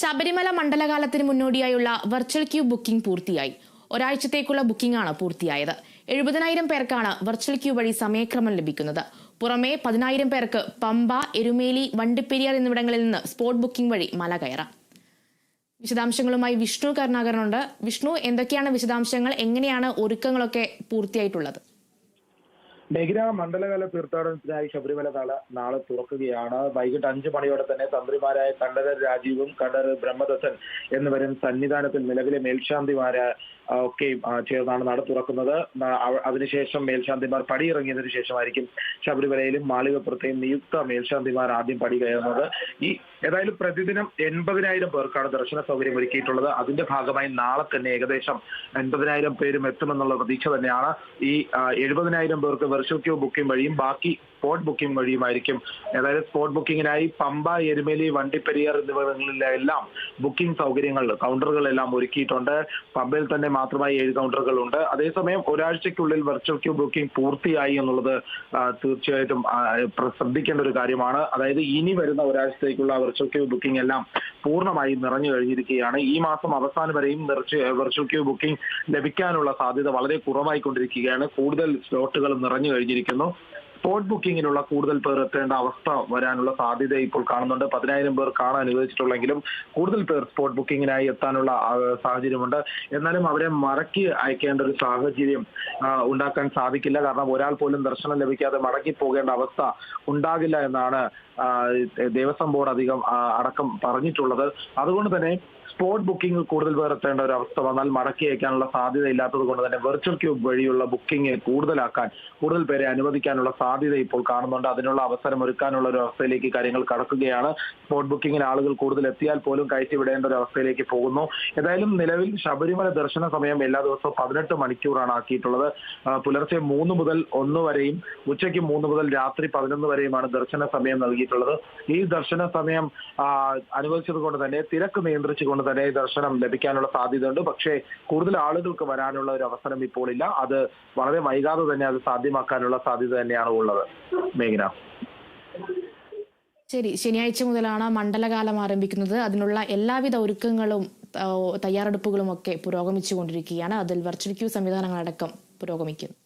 ശബരിമല മണ്ഡലകാലത്തിന് മുന്നോടിയായുള്ള virtual queue booking പൂർത്തിയായി. ഒരാഴ്ചത്തേക്കുള്ള booking ആണ് പൂർത്തിയായത്. എഴുപതിനായിരം പേർക്കാണ് വെർച്വൽ ക്യൂ വഴി സമയക്രമം ലഭിക്കുന്നത്. പുറമെ പതിനായിരം പേർക്ക് പമ്പ എരുമേലി വണ്ടിപ്പെരിയാർ എന്നിവിടങ്ങളിൽ നിന്ന് സ്പോട്ട് ബുക്കിംഗ് വഴി മല കയറാം. വിശദാംശങ്ങളുമായി വിഷ്ണു കരുണാകരനുണ്ട്. വിഷ്ണു എന്തൊക്കെയാണ് വിശദാംശങ്ങൾ? എങ്ങനെയാണ് ഒരുക്കങ്ങളൊക്കെ പൂർത്തിയായിട്ടുള്ളത്? മേഘന മണ്ഡലകാല തീർത്ഥാടനത്തിനായി ശബരിമല നാളെ നാളെ തുറക്കുകയാണ്. വൈകിട്ട് അഞ്ചു മണിയോടെ തന്നെ തന്ത്രിമാരായ കണ്ഠരർ രാജീവും കണ്ഠരർ ബ്രഹ്മദത്തൻ എന്നിവരും സന്നിധാനത്തിൽ നിലവിലെ മേൽശാന്തിമാരെ ഒക്കെ ചേർന്നാണ് നട തുറക്കുന്നത്. അതിനുശേഷം മേൽശാന്തിമാർ പടിയിറങ്ങിയതിനു ശേഷമായിരിക്കും ശബരിമലയിലും മാളികപ്പുറത്തെയും നിയുക്ത മേൽശാന്തിമാർ ആദ്യം പടി കയറുന്നത്. ഈ ഏതായാലും പ്രതിദിനം എൺപതിനായിരം പേർക്കാണ് ദർശന സൗകര്യം ഒരുക്കിയിട്ടുള്ളത്. അതിന്റെ ഭാഗമായി നാളെ തന്നെ ഏകദേശം എൺപതിനായിരം പേരും എത്തുമെന്നുള്ള പ്രതീക്ഷ തന്നെയാണ്. ഈ എഴുപതിനായിരം പേർക്ക് വെർച്വൽ ക്യൂ ബുക്കിംഗ് വഴിയും ബാക്കി സ്പോട്ട് ബുക്കിംഗ് വഴിയുമായിരിക്കും. അതായത് സ്പോട്ട് ബുക്കിങ്ങിനായി പമ്പ എരുമേലി വണ്ടിപ്പെരിയാർ എന്നിവിടങ്ങളിലെല്ലാം ബുക്കിംഗ് സൗകര്യങ്ങൾ കൗണ്ടറുകൾ എല്ലാം ഒരുക്കിയിട്ടുണ്ട്. പമ്പയിൽ തന്നെ മാത്രമായി ഏഴ് കൗണ്ടറുകൾ ഉണ്ട് അതേസമയം ഒരാഴ്ചയ്ക്കുള്ളിൽ വെർച്വൽ ക്യൂ ബുക്കിംഗ് പൂർത്തിയായി എന്നുള്ളത് തീർച്ചയായിട്ടും ശ്രദ്ധിക്കേണ്ട ഒരു കാര്യമാണ്. അതായത് ഇനി വരുന്ന ഒരാഴ്ചത്തേക്കുള്ള വെർച്വൽ ക്യൂ ബുക്കിംഗ് എല്ലാം പൂർണമായി നിറഞ്ഞു കഴിഞ്ഞിരിക്കുകയാണ്. ഈ മാസം അവസാനം വരെയും വെർച്വൽ ക്യൂ ബുക്കിംഗ് ലഭിക്കാനുള്ള സാധ്യത വളരെ കുറവായിക്കൊണ്ടിരിക്കുകയാണ്. കൂടുതൽ സ്ലോട്ടുകൾ നിറഞ്ഞു കഴിഞ്ഞിരിക്കുന്നു. സ്പോട്ട് ബുക്കിങ്ങിനുള്ള കൂടുതൽ പേർ എത്തേണ്ട അവസ്ഥ വരാനുള്ള സാധ്യത ഇപ്പോൾ കാണുന്നുണ്ട്. പതിനായിരം പേർ കാണാൻ അനുവദിച്ചിട്ടുള്ളെങ്കിലും കൂടുതൽ പേർ സ്പോട്ട് ബുക്കിങ്ങിനായി എത്താനുള്ള സാഹചര്യമുണ്ട്. എന്നാലും അവരെ മടക്കി അയക്കേണ്ട ഒരു സാഹചര്യം ഉണ്ടാക്കാൻ സാധിക്കില്ല. കാരണം ഒരാൾ പോലും ദർശനം ലഭിക്കാതെ മടക്കി പോകേണ്ട അവസ്ഥ ഉണ്ടാകില്ല എന്നാണ് ദേവസ്വം ബോർഡ് അധികം അടക്കം പറഞ്ഞിട്ടുള്ളത്. അതുകൊണ്ട് തന്നെ സ്പോട്ട് ബുക്കിംഗ് കൂടുതൽ പേർ എത്തേണ്ട ഒരു അവസ്ഥ വന്നാൽ മടക്കി അയക്കാനുള്ള സാധ്യത ഇല്ലാത്തത് കൊണ്ട് തന്നെ വെർച്വൽ ക്യൂബ് വഴിയുള്ള ബുക്കിംഗ് കൂടുതലാക്കാൻ കൂടുതൽ പേരെ അനുവദിക്കാനുള്ള ഇപ്പോൾ കാണുന്നുണ്ട്. അതിനുള്ള അവസരം ഒരുക്കാനുള്ള ഒരു അവസ്ഥയിലേക്ക് കാര്യങ്ങൾ കടക്കുകയാണ്. സ്പോട്ട് ബുക്കിങ്ങിന് ആളുകൾ കൂടുതൽ എത്തിയാൽ പോലും കയറ്റിവിടേണ്ട ഒരു അവസ്ഥയിലേക്ക് പോകുന്നു. ഏതായാലും നിലവിൽ ശബരിമല ദർശന സമയം എല്ലാ ദിവസവും പതിനെട്ട് മണിക്കൂറാണ് ആക്കിയിട്ടുള്ളത്. പുലർച്ചെ മൂന്ന് മുതൽ ഒന്ന് വരെയും ഉച്ചയ്ക്ക് മൂന്ന് മുതൽ രാത്രി പതിനൊന്ന് വരെയുമാണ് ദർശന സമയം നൽകിയിട്ടുള്ളത്. ഈ ദർശന സമയം അനുവദിച്ചത് കൊണ്ട് തന്നെ തിരക്ക് നിയന്ത്രിച്ചുകൊണ്ട് തന്നെ ദർശനം ലഭിക്കാനുള്ള സാധ്യതയുണ്ട്. പക്ഷേ കൂടുതൽ ആളുകൾക്ക് വരാനുള്ള ഒരു അവസരം ഇപ്പോൾ ഇല്ല. അത് വളരെ വൈകാതെ തന്നെ അത് സാധ്യമാക്കാനുള്ള സാധ്യത തന്നെയാണ് ഉള്ളത് മേഘന. ശരി. ശനിയാഴ്ച മുതലാണ് മണ്ഡലകാലം ആരംഭിക്കുന്നത്. അതിനുള്ള എല്ലാവിധ ഒരുക്കങ്ങളും തയ്യാറെടുപ്പുകളും ഒക്കെ പുരോഗമിച്ചുകൊണ്ടിരിക്കുകയാണ്. അതിൽ വെർച്വൽ ക്യൂ സംവിധാനങ്ങളടക്കം പുരോഗമിക്കുന്നു.